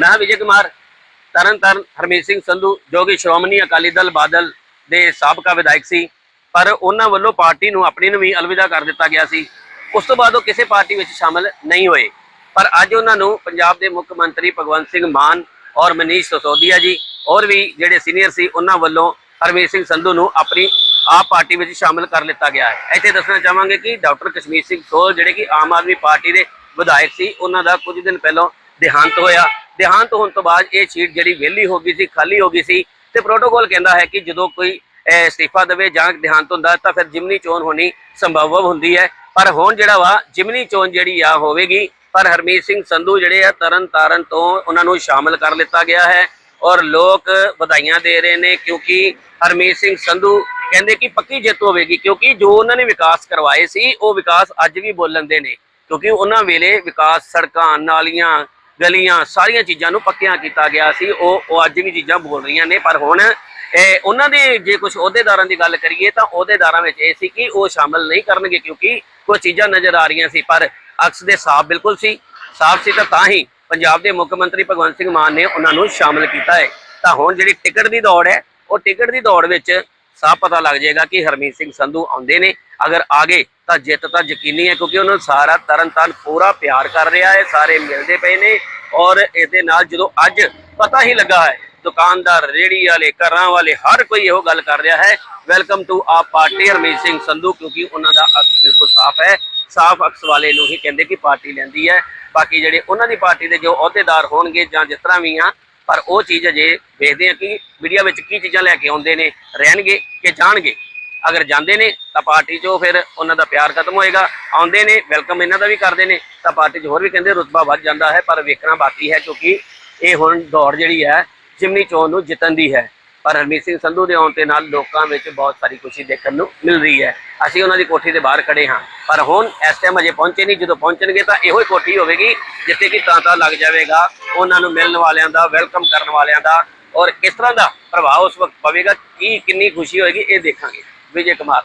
ਮੈਂ ਵਿਜੇ ਕੁਮਾਰ। ਤਰਨ ਤਾਰਨ ਹਰਮੀਤ ਸਿੰਘ ਸੰਧੂ, ਜੋ ਕਿ ਸ਼੍ਰੋਮਣੀ ਅਕਾਲੀ ਦਲ ਬਾਦਲ ਦੇ ਸਾਬਕਾ ਵਿਧਾਇਕ ਸੀ, ਪਰ ਉਹਨਾਂ ਵੱਲੋਂ ਪਾਰਟੀ ਨੂੰ ਆਪਣੀ ਨੂੰ ਵੀ ਅਲਵਿਦਾ ਕਰ ਦਿੱਤਾ ਗਿਆ ਸੀ। ਉਸ ਤੋਂ ਬਾਅਦ ਉਹ ਕਿਸੇ ਪਾਰਟੀ ਵਿੱਚ ਸ਼ਾਮਲ ਨਹੀਂ ਹੋਏ। ਪਰ ਅੱਜ ਉਹਨਾਂ ਨੂੰ ਪੰਜਾਬ ਦੇ ਮੁੱਖ ਮੰਤਰੀ ਭਗਵੰਤ ਸਿੰਘ ਮਾਨ ਔਰ ਮਨੀਸ਼ ਸਸੋਦੀਆ ਜੀ ਔਰ ਵੀ ਜਿਹੜੇ ਸੀਨੀਅਰ ਸੀ, ਉਹਨਾਂ ਵੱਲੋਂ ਹਰਮੀਤ ਸਿੰਘ ਸੰਧੂ ਨੂੰ ਆਪਣੀ ਆਪ ਪਾਰਟੀ ਵਿੱਚ ਸ਼ਾਮਲ ਕਰ ਲਿੱਤਾ ਗਿਆ ਹੈ। ਇੱਥੇ ਦੱਸਣਾ ਚਾਹਾਂਗੇ ਕਿ ਡਾਕਟਰ ਕਸ਼ਮੀਰ ਸਿੰਘ ਸੋਲ, ਜਿਹੜੇ ਕਿ ਆਮ ਆਦਮੀ ਪਾਰਟੀ ਦੇ ਵਿਧਾਇਕ ਸੀ, ਉਹਨਾਂ ਦਾ ਕੁਝ ਦਿਨ ਪਹਿਲਾਂ ਦੇਹਾਂਤ ਹੋਇਆ। ਦੇਹਾਂਤ ਹੋਣ ਤੋਂ ਬਾਅਦ ਇਹ ਸੀਟ ਜਿਹੜੀ ਵਿਹਲੀ ਹੋ ਗਈ ਸੀ, ਖਾਲੀ ਹੋ ਗਈ ਸੀ ਤੇ ਪ੍ਰੋਟੋਕੋਲ ਕਹਿੰਦਾ ਹੈ ਕਿ ਜਦੋਂ ਕੋਈ ਅਸਤੀਫਾ ਦੇਵੇ ਜਾਂ ਦੇਹਾਂਤ ਹੁੰਦਾ ਤਾਂ ਫਿਰ ਜਿਮਨੀ ਚੋਣ ਹੋਣੀ ਸੰਭਵ ਹੁੰਦੀ ਹੈ। ਪਰ ਹੁਣ ਜਿਹੜਾ ਵਾ, ਜਿਮਨੀ ਚੋਣ ਜਿਹੜੀ ਆ ਹੋਵੇਗੀ, ਪਰ ਹਰਮੀਤ ਸਿੰਘ ਸੰਧੂ ਜਿਹੜੇ ਆ ਤਰਨ ਤਾਰਨ ਤੋਂ ਉਹਨਾਂ ਨੂੰ ਸ਼ਾਮਲ ਕਰ ਲਿੱਤਾ ਗਿਆ ਹੈ ਔਰ ਲੋਕ ਵਧਾਈਆਂ ਦੇ ਰਹੇ ਨੇ ਕਿਉਂਕਿ ਹਰਮੀਤ ਸਿੰਘ ਸੰਧੂ ਕਹਿੰਦੇ ਕਿ ਪੱਕੀ ਜਿੱਤ ਹੋਵੇਗੀ ਕਿਉਂਕਿ ਜੋ ਉਹਨਾਂ ਨੇ ਵਿਕਾਸ ਕਰਵਾਏ ਸੀ, ਉਹ ਵਿਕਾਸ ਅੱਜ ਵੀ ਬੋਲਣ ਦੇ ਨੇ ਕਿਉਂਕਿ ਉਹਨਾਂ ਵੇਲੇ ਵਿਕਾਸ ਸੜਕਾਂ, ਨਾਲੀਆਂ ਗਲੀਆਂ, ਸਾਰੀਆਂ ਚੀਜ਼ਾਂ ਨੂੰ ਪੱਕਿਆਂ ਕੀਤਾ ਗਿਆ ਸੀ। ਉਹ ਉਹ ਅੱਜ ਵੀ ਚੀਜ਼ਾਂ ਬੋਲ ਰਹੀਆਂ ਨੇ, ਪਰ ਹੁਣ ਉਹਨਾਂ ਦੇ ਜੇ ਕੁਝ ਅਹੁਦੇਦਾਰਾਂ ਦੀ ਗੱਲ ਕਰੀਏ ਤਾਂ ਅਹੁਦੇਦਾਰਾਂ ਵਿੱਚ ਇਹ ਸੀ ਕਿ ਉਹ ਸ਼ਾਮਲ ਨਹੀਂ ਕਰਨਗੇ ਕਿਉਂਕਿ ਕੁਝ ਚੀਜ਼ਾਂ ਨਜ਼ਰ ਆ ਰਹੀਆਂ ਸੀ, ਪਰ ਅਕਸ ਦੇ ਸਾਫ਼ ਬਿਲਕੁਲ ਸੀ। ਸਾਫ਼ ਸੀ ਤਾਂ ਤਾਂ ਹੀ ਪੰਜਾਬ ਦੇ ਮੁੱਖ ਮੰਤਰੀ ਭਗਵੰਤ ਸਿੰਘ ਮਾਨ ਨੇ ਉਹਨਾਂ ਨੂੰ ਸ਼ਾਮਲ ਕੀਤਾ ਹੈ। ਤਾਂ ਹੁਣ ਜਿਹੜੀ ਟਿਕਟ ਦੀ ਦੌੜ ਹੈ, ਉਹ ਟਿਕਟ ਦੀ ਦੌੜ ਵਿੱਚ ਸਾਫ਼ ਪਤਾ ਲੱਗ ਜਾਏਗਾ ਕਿ ਹਰਮੀਤ ਸਿੰਘ ਸੰਧੂ ਆਉਂਦੇ ਨੇ। ਅਗਰ ਆਗੇ ਤਾਂ ਜਿੱਤ ਤਾਂ ਯਕੀਨੀ ਹੈ ਕਿਉਂਕਿ ਉਹਨਾਂ ਨੂੰ ਸਾਰਾ ਤਰਨਤਾਰਨ ਪੂਰਾ ਪਿਆਰ ਕਰ ਰਿਹਾ ਹੈ, ਸਾਰੇ ਮਿਲਦੇ ਪਏ ਨੇ ਔਰ ਇਹਦੇ ਨਾਲ ਜਦੋਂ ਅੱਜ ਪਤਾ ਹੀ ਲੱਗਾ ਹੈ, ਦੁਕਾਨਦਾਰ ਰੇੜੀ ਵਾਲੇ, ਘਰਾਂ ਵਾਲੇ, ਹਰ ਕੋਈ ਇਹੋ ਗੱਲ ਕਰ ਰਿਹਾ ਹੈ welcome to a party Harmeet Singh Sandhu, ਕਿਉਂਕਿ ਉਹਨਾਂ ਦਾ ਅਕਸ ਬਿਲਕੁਲ ਸਾਫ਼ ਹੈ। ਸਾਫ਼ ਅਕਸ ਵਾਲੇ ਨੂੰ ਹੀ ਕਹਿੰਦੇ ਕਿ ਪਾਰਟੀ ਲੈਂਦੀ ਹੈ। ਬਾਕੀ ਜਿਹੜੇ ਉਹਨਾਂ ਦੀ ਪਾਰਟੀ ਦੇ ਜੋ ਅਹੁਦੇਦਾਰ ਹੋਣਗੇ ਜਾਂ ਜਿਸ ਤਰ੍ਹਾਂ ਵੀ ਆ ਪਰ ਉਹ ਚੀਜ਼ ਅਜੇ ਵੇਖਦੇ ਆ ਕਿ ਮੀਡੀਆ ਵਿੱਚ ਕੀ ਚੀਜ਼ਾਂ ਲੈ ਕੇ ਆਉਂਦੇ ਨੇ, ਰਹਿਣਗੇ ਕਿ ਜਾਣਗੇ। ਅਗਰ ਜਾਂਦੇ ਨੇ ਤਾਂ ਪਾਰਟੀ 'ਚੋਂ ਫਿਰ ਉਹਨਾਂ ਦਾ ਪਿਆਰ ਖਤਮ ਹੋਏਗਾ। ਆਉਂਦੇ ਨੇ, ਵੈਲਕਮ ਇਹਨਾਂ ਦਾ ਵੀ ਕਰਦੇ ਨੇ, ਤਾਂ ਪਾਰਟੀ 'ਚ ਹੋਰ ਵੀ ਕਹਿੰਦੇ ਰੁਤਬਾ ਵੱਧ ਜਾਂਦਾ ਹੈ, ਪਰ ਵੇਖਣਾ ਬਾਕੀ ਹੈ ਕਿਉਂਕਿ ਇਹ ਹੁਣ ਦੌੜ ਜਿਹੜੀ ਹੈ, ਜਿਮਨੀ ਚੋਣ ਨੂੰ ਜਿੱਤਣ ਦੀ ਹੈ। ਪਰ ਹਰਮੀਤ ਸਿੰਘ ਸੰਧੂ ਦੇ ਆਉਣ ਤੇ ਨਾਲ ਲੋਕਾਂ ਵਿੱਚ ਬਹੁਤ ਸਾਰੀ ਖੁਸ਼ੀ ਦੇਖਣ ਨੂੰ ਮਿਲ ਰਹੀ ਹੈ। ਅਸੀਂ ਉਹਨਾਂ ਦੀ ਕੋਠੀ ਦੇ ਬਾਹਰ ਖੜੇ ਹਾਂ। ਪਰ ਹੁਣ ਇਸ ਟਾਈਮ ਅਜੇ ਪਹੁੰਚੇ ਨਹੀਂ। ਜਦੋਂ ਪਹੁੰਚਣਗੇ ਤਾਂ ਇਹੋ ਹੀ ਕੋਠੀ ਹੋਵੇਗੀ, ਜਿੱਥੇ ਕਿ ਤਾਂਤਾ ਲੱਗ ਜਾਵੇਗਾ। ਉਹਨਾਂ ਨੂੰ ਮਿਲਣ ਵਾਲਿਆਂ ਦਾ ਵੈਲਕਮ ਕਰਨ ਵਾਲਿਆਂ ਦਾ ਔਰ ਕਿਸ ਤਰ੍ਹਾਂ ਦਾ ਪ੍ਰਭਾਵ ਉਸ ਵਕਤ ਪਵੇਗਾ, ਕੀ ਕਿੰਨੀ ਖੁਸ਼ੀ ਹੋਏਗੀ, ਇਹ ਦੇਖਾਂਗੇ। ਵਿਜੇ ਕੁਮਾਰ।